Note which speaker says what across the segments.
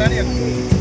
Speaker 1: brani
Speaker 2: ya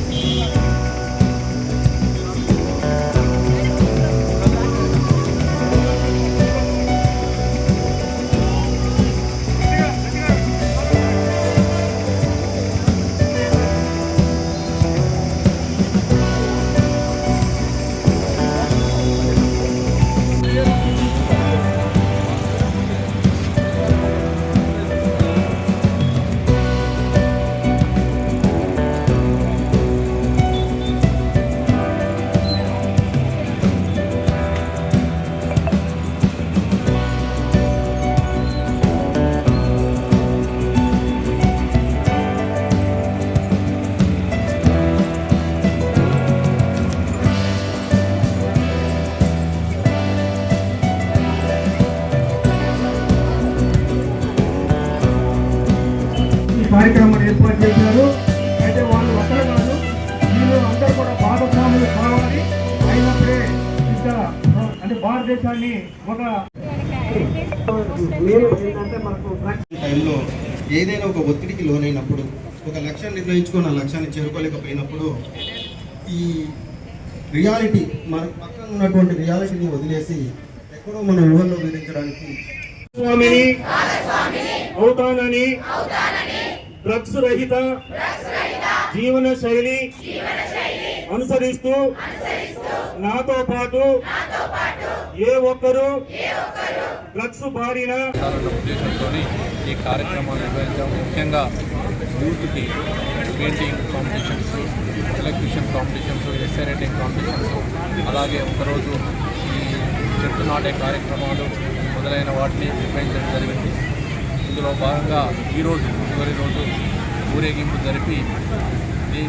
Speaker 2: ఏదైనా ఒక ఒత్తిడికి లోనైనప్పుడు ఒక లక్ష్యాన్ని నిర్ణయించుకొని ఆ లక్ష్యాన్ని చేరుకోలేకపోయినప్పుడు ఈ రియాలిటీ మన పక్కన ఉన్నటువంటి రియాలిటీని వదిలేసి ఎక్కడో మన ఊహల్లో విధించడానికి
Speaker 1: స్వామిని అవుతానని డ్రగ్స్ రహిత జీవన శైలి అనుసరిస్తూ నాతో పాటు ఏ ఒక్కరూ డ్రగ్స్ బారిన
Speaker 3: ఉద్దేశంతోని ఉద్దేశంతో ఈ కార్యక్రమాన్ని నిర్వహించాము. ముఖ్యంగా యూత్కి painting competitions electrician competitions essay writing competitions అలాగే ఒకరోజు ఈ చెట్టు నాటే కార్యక్రమాలు మొదలైన వాటిని నిర్వహించడం జరిగింది. ఇందులో భాగంగా ఈరోజు చివరి రోజు ఊరేగింపు జరిపి ఈ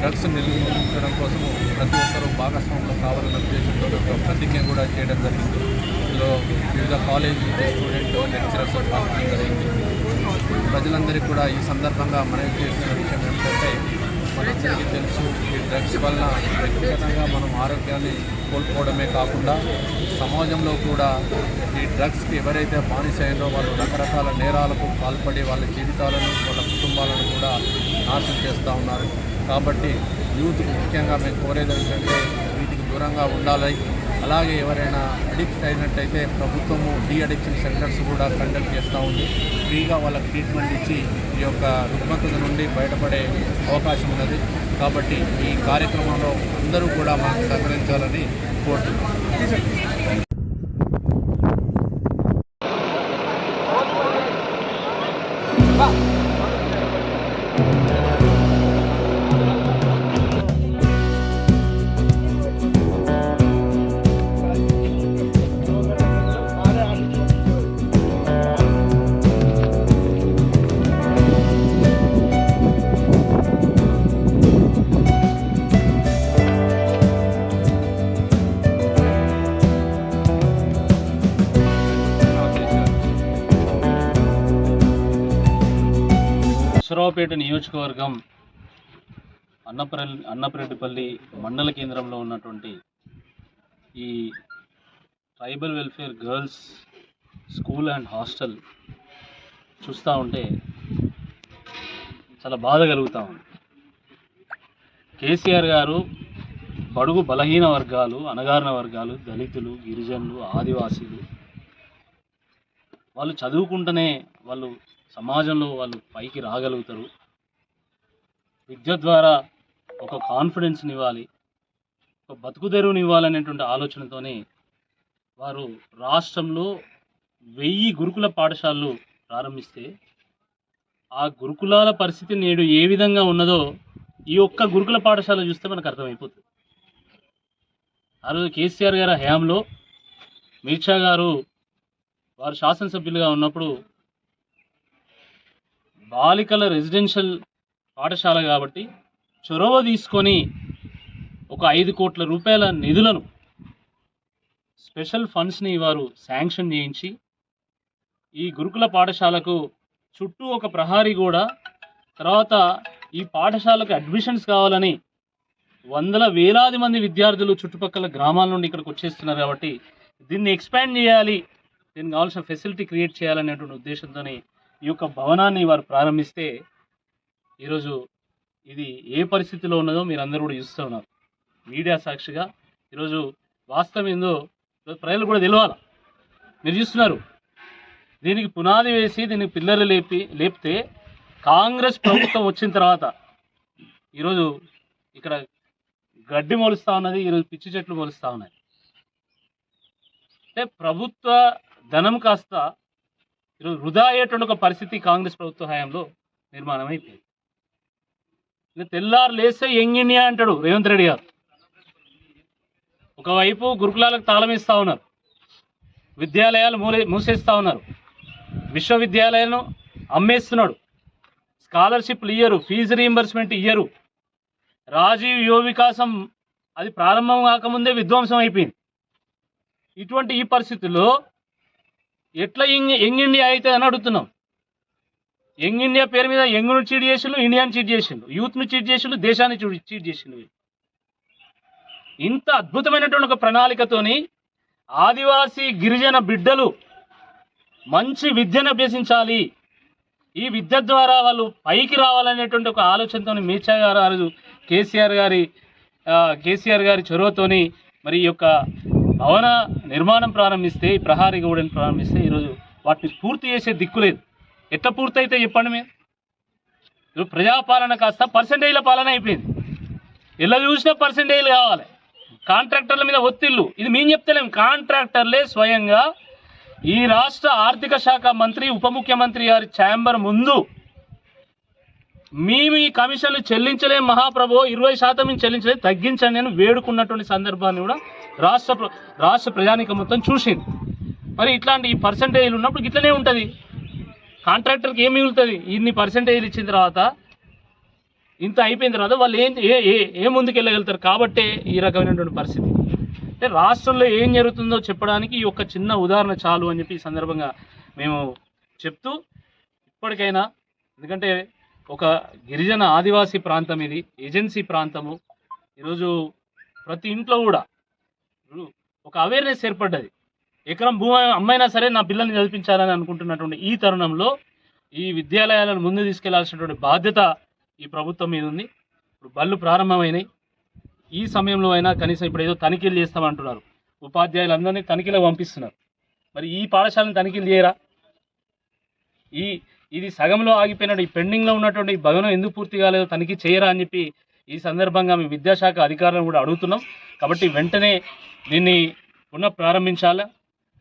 Speaker 3: డ్రగ్స్ నిర్మూలించడం కోసము ప్రతి ఒక్కరూ భాగస్వాములు కావాలన్న ఉద్దేశంతో ఒక ప్రతిజ్ఞ కూడా చేయడం జరిగింది. ఇందులో వివిధ కాలేజీ స్టూడెంట్ లెక్చరర్స్ పాల్గొనడం జరిగింది. ప్రజలందరికీ కూడా ఈ సందర్భంగా మనవి చేస్తున్న విషయం ఏమిటంటే మనందరికీ తెలుసు ఈ డ్రగ్స్ వలన వ్యక్తిగతంగా మనం ఆరోగ్యాన్ని కోల్పోవడమే కాకుండా సమాజంలో కూడా ఈ డ్రగ్స్కి ఎవరైతే బానిసైందో వాళ్ళు రకరకాల నేరాలకు పాల్పడి వాళ్ళ జీవితాలను వాళ్ళ కుటుంబాలను కూడా నాశనం చేస్తూ ఉన్నారు. కాబట్టి యూత్ ముఖ్యంగా మేము కోరేది ఏంటంటే వీటికి దూరంగా ఉండాలి. అలాగే ఎవరైనా అడిక్ట్ అయినట్టయితే ప్రభుత్వము డీ అడిక్షన్ సెంటర్స్ కూడా కండక్ట్ చేస్తూ ఉంది. ఫ్రీగా వాళ్ళకి ట్రీట్మెంట్ ఇచ్చి ఈ యొక్క రుగ్మతల నుండి బయటపడే అవకాశం ఉన్నది. కాబట్టి ఈ కార్యక్రమంలో అందరూ కూడా మాకు సహకరించాలని కోరుతున్నాం.
Speaker 4: సురావుపేట నియోజకవర్గం అన్నపరెల్లి అన్నపరెడ్డిపల్లి మండల కేంద్రంలో ఉన్నటువంటి ఈ tribal welfare girls school and hostel చూస్తూ ఉంటే చాలా బాధ కలుగుతూ ఉంది. కేసీఆర్ గారు బడుగు బలహీన వర్గాలు అణగారిన వర్గాలు దళితులు గిరిజనులు ఆదివాసీలు వాళ్ళు చదువుకుంటేనే వాళ్ళు సమాజంలో వాళ్ళు పైకి రాగలుగుతారు. విద్య ద్వారా ఒక కాన్ఫిడెన్స్ని ఇవ్వాలి ఒక బతుకు తెరువుని ఇవ్వాలనేటువంటి ఆలోచనతోనే వారు రాష్ట్రంలో వెయ్యి గురుకుల పాఠశాలలు ప్రారంభిస్తే ఆ గురుకులాల పరిస్థితి నేడు ఏ విధంగా ఉన్నదో ఈ ఒక్క గురుకుల పాఠశాల చూస్తే మనకు అర్థమైపోతుంది. ఆ రోజు కేసీఆర్ గారి హయాంలో మీర్షా గారు వారు శాసనసభ్యులుగా ఉన్నప్పుడు బాలికల రెసిడెన్షియల్ పాఠశాల కాబట్టి చొరవ తీసుకొని ఒక ఐదు కోట్ల రూపాయల నిధులను స్పెషల్ ఫండ్స్ని వారు శాంక్షన్ చేయించి ఈ గురుకుల పాఠశాలకు చుట్టూ ఒక ప్రహారీ కూడా తర్వాత ఈ పాఠశాలకు అడ్మిషన్స్ కావాలని వందల వేలాది మంది విద్యార్థులు చుట్టుపక్కల గ్రామాల నుండి ఇక్కడికి వచ్చేస్తున్నారు కాబట్టి దీన్ని ఎక్స్పాండ్ చేయాలి దీనికి కావాల్సిన ఫెసిలిటీ క్రియేట్ చేయాలనేటువంటి ఉద్దేశంతో ఈ యొక్క భవనాన్ని వారు ప్రారంభిస్తే ఈరోజు ఇది ఏ పరిస్థితిలో ఉన్నదో మీరు అందరూ కూడా చూస్తూ ఉన్నారు. మీడియా సాక్షిగా ఈరోజు వాస్తవం ఏందో ప్రజలు కూడా తెలియాలి మీరు చూస్తున్నారు. దీనికి పునాది వేసి దీనికి పిల్లలు లేపి లేపితే కాంగ్రెస్ ప్రభుత్వం వచ్చిన తర్వాత ఈరోజు ఇక్కడ గడ్డి మొలుస్తూ ఉన్నది ఈరోజు పిచ్చి చెట్లు మొలుస్తూ ఉన్నాయి. అంటే ప్రభుత్వ ధనం కాస్త ఈరోజు వృధా అయ్యేటువంటి ఒక పరిస్థితి కాంగ్రెస్ ప్రభుత్వ హయాంలో నిర్మాణం అయిపోయింది. తెల్లారు లేస్తే యంగ్ ఇండియా అంటాడు రేవంత్ రెడ్డి గారు. ఒకవైపు గురుకులాలకు తాళం ఇస్తూ ఉన్నారు. విద్యాలయాలు మూలే మూసేస్తూ ఉన్నారు. విశ్వవిద్యాలయాలను అమ్మేస్తున్నాడు. స్కాలర్షిప్లు ఇయ్యరు ఫీజు రీఎంబర్స్మెంట్ ఇయ్యరు. రాజీవ్ యువ వికాసం అది ప్రారంభం కాకముందే విధ్వంసం అయిపోయింది. ఇటువంటి ఈ పరిస్థితుల్లో ఎట్లా యంగ్ యంగ్ ఇండియా అయితే అని అడుగుతున్నాం. యంగ్ ఇండియా పేరు మీద యంగ్ను చీట్ చేసిండు ఇండియాని చీట్ చేసిండు యూత్ను చీట్ చేసిండు దేశాన్ని చూ- చీట్ చేసిండు ఇంత అద్భుతమైనటువంటి ఒక ప్రణాళికతోని ఆదివాసీ గిరిజన బిడ్డలు మంచి విద్యను అభ్యసించాలి. ఈ విద్య ద్వారా వాళ్ళు పైకి రావాలనేటువంటి ఒక ఆలోచనతో మీర్చా గారు కేసీఆర్ గారి కేసీఆర్ గారి చొరవతోని మరి ఈ యొక్క భవన నిర్మాణం ప్రారంభిస్తే ఈ ప్రహారీ గౌడని ప్రారంభిస్తే ఈరోజు వాటిని పూర్తి చేసే దిక్కు లేదు. ఎట్లా పూర్తి అయితే చెప్పండి మీరు? ప్రజాపాలన కాస్త పర్సంటేజ్ల పాలన అయిపోయింది. ఎలా చూసినా పర్సంటేజ్లు కావాలి. కాంట్రాక్టర్ల మీద ఒత్తిళ్ళు. ఇది మేము చెప్తలేం. కాంట్రాక్టర్లే స్వయంగా ఈ రాష్ట్ర ఆర్థిక శాఖ మంత్రి ఉప ముఖ్యమంత్రి గారి ఛాంబర్ ముందు మేము ఈ కమిషన్లు చెల్లించలేం మహాప్రభు ఇరవై శాతం మేము చెల్లించలేదు. తగ్గించండి నేను వేడుకున్నటువంటి సందర్భాన్ని కూడా రాష్ట్ర ప్ర- రాష్ట్ర ప్రజానిక మొత్తం చూసింది. మరి ఇట్లాంటి ఈ పర్సంటేజ్లు ఉన్నప్పుడు ఇట్లనే ఉంటుంది. కాంట్రాక్టర్కి ఏం మిగులుతుంది? ఇన్ని పర్సంటేజ్లు ఇచ్చిన తర్వాత ఇంత అయిపోయిన తర్వాత వాళ్ళు ఏం ఏ ఏ ఏ ముందుకు వెళ్ళగలుగుతారు? కాబట్టే ఈ రకమైనటువంటి పరిస్థితి. అంటే రాష్ట్రంలో ఏం జరుగుతుందో చెప్పడానికి ఈ యొక్క చిన్న ఉదాహరణ చాలు అని చెప్పి ఈ సందర్భంగా మేము చెప్తూ ఇప్పటికైనా ఎందుకంటే ఒక గిరిజన ఆదివాసీ ప్రాంతం ఇది ఏజెన్సీ ప్రాంతము. ఈరోజు ప్రతి ఇంట్లో కూడా ఒక అవేర్నెస్ ఏర్పడ్డది. ఎకరం భూమి అమ్మైనా సరే నా పిల్లల్ని చదివించాలని అనుకుంటున్నటువంటి ఈ తరుణంలో ఈ విద్యాలయాలను ముందు తీసుకెళ్ళాల్సినటువంటి బాధ్యత ఈ ప్రభుత్వం మీద ఉంది. ఇప్పుడు బళ్ళు ప్రారంభమైనాయి. ఈ సమయంలో అయినా కనీసం ఇప్పుడు ఏదో తనిఖీలు చేస్తామంటున్నారు. ఉపాధ్యాయులందరినీ తనిఖీలకు పంపిస్తున్నారు. మరి ఈ పాఠశాలను తనిఖీలు చేయరా? ఈ ఇది సగంలో ఆగిపోయినట్టు ఈ పెండింగ్లో ఉన్నటువంటి భవనం ఎందుకు పూర్తి కాలేదో తనిఖీ చేయరా అని చెప్పి ఈ సందర్భంగా మేము విద్యాశాఖ అధికారులను కూడా అడుగుతున్నాం. కాబట్టి వెంటనే దీన్ని పునః ప్రారంభించాలా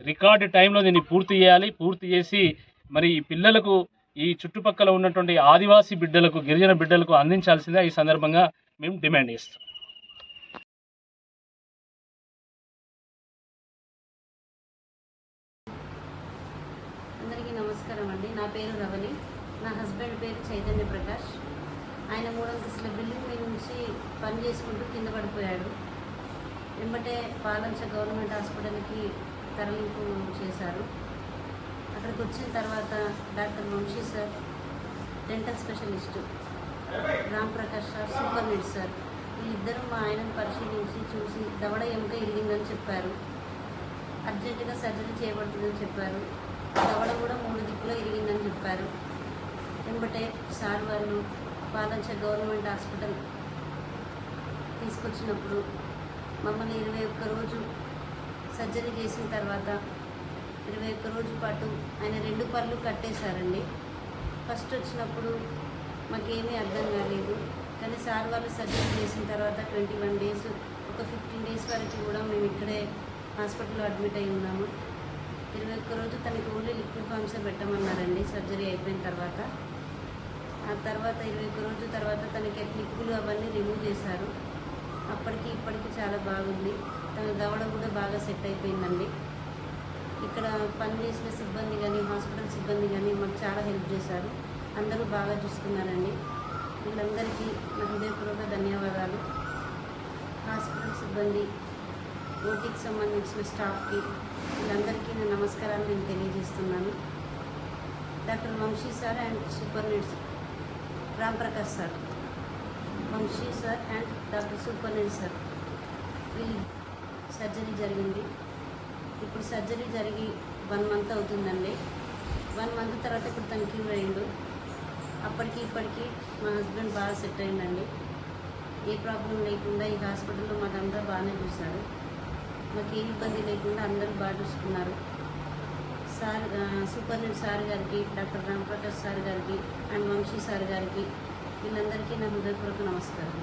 Speaker 4: రికార్డు టైంలో దీన్ని పూర్తి చేయాలి. పూర్తి చేసి మరి ఈ పిల్లలకు ఈ చుట్టుపక్కల ఉన్నటువంటి ఆదివాసీ బిడ్డలకు గిరిజన బిడ్డలకు అందించాల్సిందే. ఈ సందర్భంగా మేము డిమాండ్ చేస్తాం
Speaker 5: అందరికీ నమస్కారం అండి. నా పేరు రవలి నా హస్బెండ్ పేరు చైతన్య ప్రకాష్. ఆయన మూడంతస్తుల బిల్డింగ్ పని చేసుకుంటూ కింద పడిపోయాడు. వెంబటే పాలంచ గవర్నమెంట్ హాస్పిటల్కి తరలింపు చేశారు. అక్కడికి వచ్చిన తర్వాత doctor Vamshi sir dental specialist Ram Prakash sir superintendent sir వీళ్ళిద్దరూ మా ఆయనను పరిశీలించి చూసి దవడ ఎముక ఇల్లిందని చెప్పారు. అర్జెంటుగా సర్జరీ చేయబడుతుందని చెప్పారు. దవడ కూడా మూడు దిక్కులో ఇరిగిందని చెప్పారు. వెంబటే సార్ వాళ్ళు పాలంచ గవర్నమెంట్ హాస్పిటల్ తీసుకొచ్చినప్పుడు మమ్మల్ని ఇరవై ఒక్క రోజు సర్జరీ చేసిన తర్వాత ఇరవై ఒక్క రోజు పాటు ఆయన రెండు పళ్ళు కట్టేశారండి. ఫస్ట్ వచ్చినప్పుడు మాకేమీ అర్థం కాలేదు. కానీ సార్ వాళ్ళు సర్జరీ చేసిన తర్వాత ట్వంటీ వన్ డేస్ ఒక ఫిఫ్టీన్ డేస్ వరకు కూడా మేము ఇక్కడే హాస్పిటల్లో అడ్మిట్ అయి ఉన్నాము. ఇరవై ఒక్క రోజు తనకి ఓన్లీ లిక్విడ్ ఫామ్సే పెట్టమన్నారండి సర్జరీ అయిపోయిన తర్వాత. ఆ తర్వాత ఇరవై ఒక్క రోజు తర్వాత తనకి క్లిక్కులు అవన్నీ రిమూవ్ చేశారు. అప్పటికి ఇప్పటికి చాలా బాగుంది. తన దవడ కూడా బాగా సెట్ అయిపోయిందండి. ఇక్కడ పనిచేసిన సిబ్బంది కానీ హాస్పిటల్ సిబ్బంది కానీ మాకు చాలా హెల్ప్ చేశారు. అందరూ బాగా చూసుకున్నారండి. వీళ్ళందరికీ నా హృదయపూర్వక ధన్యవాదాలు. హాస్పిటల్ సిబ్బంది ఓటీకి సంబంధించిన స్టాఫ్కి వీళ్ళందరికీ నేను నమస్కారాలు నేను తెలియజేస్తున్నాను. Doctor Vamshi sir and superintendent Ram Prakash sir. Vamshi sir and doctor superintendent sir. వీళ్ళు సర్జరీ జరిగింది. ఇప్పుడు సర్జరీ జరిగి వన్ మంత్ అవుతుందండి. వన్ మంత్ తర్వాత ఇప్పుడు తను క్యూర్ అయ్యిండు అప్పటికి ఇప్పటికి మా హస్బెండ్ బాగా సెట్ అయిందండి ఏ ప్రాబ్లం లేకుండా ఈ హాస్పిటల్లో మాకు అందరూ బాగానే చూశారు మాకు ఏ ఇబ్బంది లేకుండా అందరూ బాగా చూసుకున్నారు. సార్ ఆ, సార్ గారికి డాక్టర్ రామప్రకాష్ సార్ గారికి అండ్ వంశీ సార్ గారికి వీళ్ళందరికీ నా హృదయపూర్వక నమస్కారం